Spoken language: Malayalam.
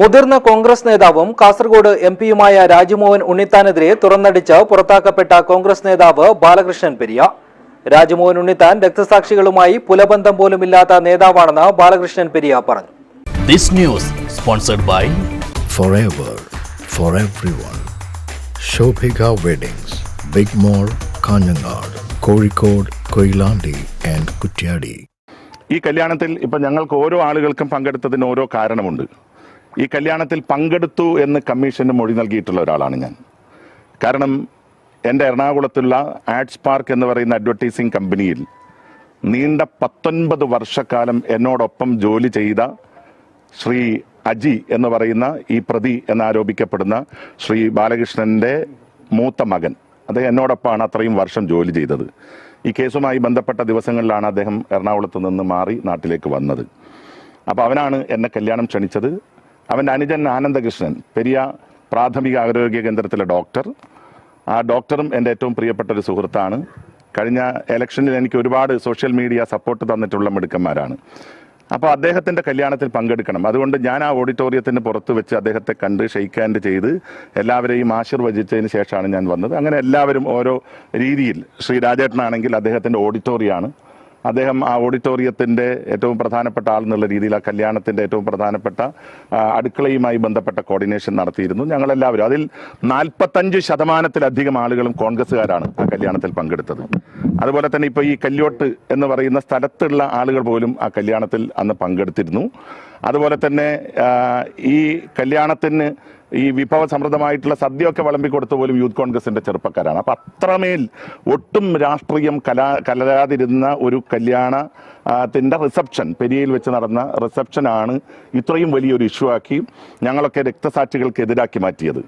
മുതിർന്ന കോൺഗ്രസ് നേതാവും കാസർഗോഡ് എം പിയുമായ രാജ്മോഹൻ ഉണ്ണിത്താനെതിരെ തുറന്നടിച്ച് പുറത്താക്കപ്പെട്ട കോൺഗ്രസ് നേതാവ് ബാലകൃഷ്ണൻ പെരിയ. രാജ്മോഹൻ ഉണ്ണിത്താൻ രക്തസാക്ഷികളുമായി പുലബന്ധം പോലുമില്ലാത്ത നേതാവാണെന്ന് ബാലകൃഷ്ണൻ പെരിയ പറഞ്ഞു. This news sponsored by forever for everyone. Shobhika Weddings, Big mall Kanhangad Kozhikode Koilandi, and Kuttiadi ഈ കല്യാണത്തിൽ ഇപ്പം ഞങ്ങൾക്ക് ഓരോ ആളുകൾക്കും പങ്കെടുത്തതിന് ഓരോ കാരണമുണ്ട്. ഈ കല്യാണത്തിൽ പങ്കെടുത്തു എന്ന് കമ്മീഷന് മൊഴി നൽകിയിട്ടുള്ള ഒരാളാണ് ഞാൻ. കാരണം എന്റെ എറണാകുളത്തുള്ള ആഡ്സ് പാർക്ക് എന്ന് പറയുന്ന അഡ്വർടൈസിങ് കമ്പനിയിൽ നീണ്ട പത്തൊൻപത് വർഷക്കാലം എന്നോടൊപ്പം ജോലി ചെയ്ത ശ്രീ അജി എന്ന് പറയുന്ന ഈ പ്രതി എന്നാരോപിക്കപ്പെടുന്ന ശ്രീ ബാലകൃഷ്ണന്റെ മൂത്ത മകൻ. അദ്ദേഹം എന്നോടൊപ്പമാണ് അത്രയും വർഷം ജോലി ചെയ്തത്. ഈ കേസുമായി ബന്ധപ്പെട്ട ദിവസങ്ങളിലാണ് അദ്ദേഹം എറണാകുളത്ത് നിന്ന് മാറി നാട്ടിലേക്ക് വന്നത്. അപ്പോൾ അവനാണ് എന്നെ കല്യാണം ക്ഷണിച്ചത്. അവന്റെ അനുജൻ ആനന്ദകൃഷ്ണൻ പെരിയ പ്രാഥമിക ആരോഗ്യ കേന്ദ്രത്തിലെ ഡോക്ടർ. ആ ഡോക്ടറും എന്റെ ഏറ്റവും പ്രിയപ്പെട്ട ഒരു സുഹൃത്താണ്. കഴിഞ്ഞ ഇലക്ഷനിൽ എനിക്ക് ഒരുപാട് സോഷ്യൽ മീഡിയ സപ്പോർട്ട് തന്നിട്ടുള്ള മിടുക്കന്മാരാണ്. അപ്പോൾ അദ്ദേഹത്തിന്റെ കല്യാണത്തിൽ പങ്കെടുക്കണം. അതുകൊണ്ട് ഞാൻ ആ ഓഡിറ്റോറിയത്തിന് പുറത്ത് വെച്ച് അദ്ദേഹത്തെ കണ്ട് ഷെയ്ക്ക് ഹാൻഡ് ചെയ്ത് എല്ലാവരെയും ആശീർവദിച്ചതിന് ശേഷമാണ് ഞാൻ വന്നത്. അങ്ങനെ എല്ലാവരും ഓരോ രീതിയിൽ ശ്രീ രാജേട്ടനാണെങ്കിൽ അദ്ദേഹത്തിന്റെ ഓഡിറ്റോറിയമാണ്. അദ്ദേഹം ആ ഓഡിറ്റോറിയത്തിന്റെ ഏറ്റവും പ്രധാനപ്പെട്ട ആൾ എന്നുള്ള രീതിയിൽ ആ കല്യാണത്തിന്റെ ഏറ്റവും പ്രധാനപ്പെട്ട അടുക്കളയുമായി ബന്ധപ്പെട്ട കോർഡിനേഷൻ നടത്തിയിരുന്നു. ഞങ്ങളെല്ലാവരും അതിൽ നാൽപ്പത്തഞ്ച് ശതമാനത്തിലധികം ആളുകളും കോൺഗ്രസ്സുകാരാണ് ആ കല്യാണത്തിൽ പങ്കെടുത്തത്. അതുപോലെ തന്നെ ഇപ്പോൾ ഈ കല്യോട്ട് എന്ന് പറയുന്ന സ്ഥലത്തുള്ള ആളുകൾ പോലും ആ കല്യാണത്തിൽ അന്ന് പങ്കെടുത്തിരുന്നു. അതുപോലെ തന്നെ ഈ കല്യാണത്തിന് ഈ വിഭവ സമൃദ്ധമായിട്ടുള്ള സദ്യയൊക്കെ വിളമ്പി കൊടുത്ത പോലും യൂത്ത് കോൺഗ്രസിന്റെ ചെറുപ്പക്കാരാണ്. അപ്പൊ അത്രമേൽ ഒട്ടും രാഷ്ട്രീയം കലാ കലരാതിരുന്ന ഒരു കല്യാണ ത്തിന്റെ റിസപ്ഷൻ പെരിയയിൽ വെച്ച് നടന്ന റിസപ്ഷനാണ് ഇത്രയും വലിയൊരു ഇഷ്യൂ ആക്കി ഞങ്ങളൊക്കെ രക്തസാക്ഷികൾക്ക് എതിരാക്കി മാറ്റിയത്.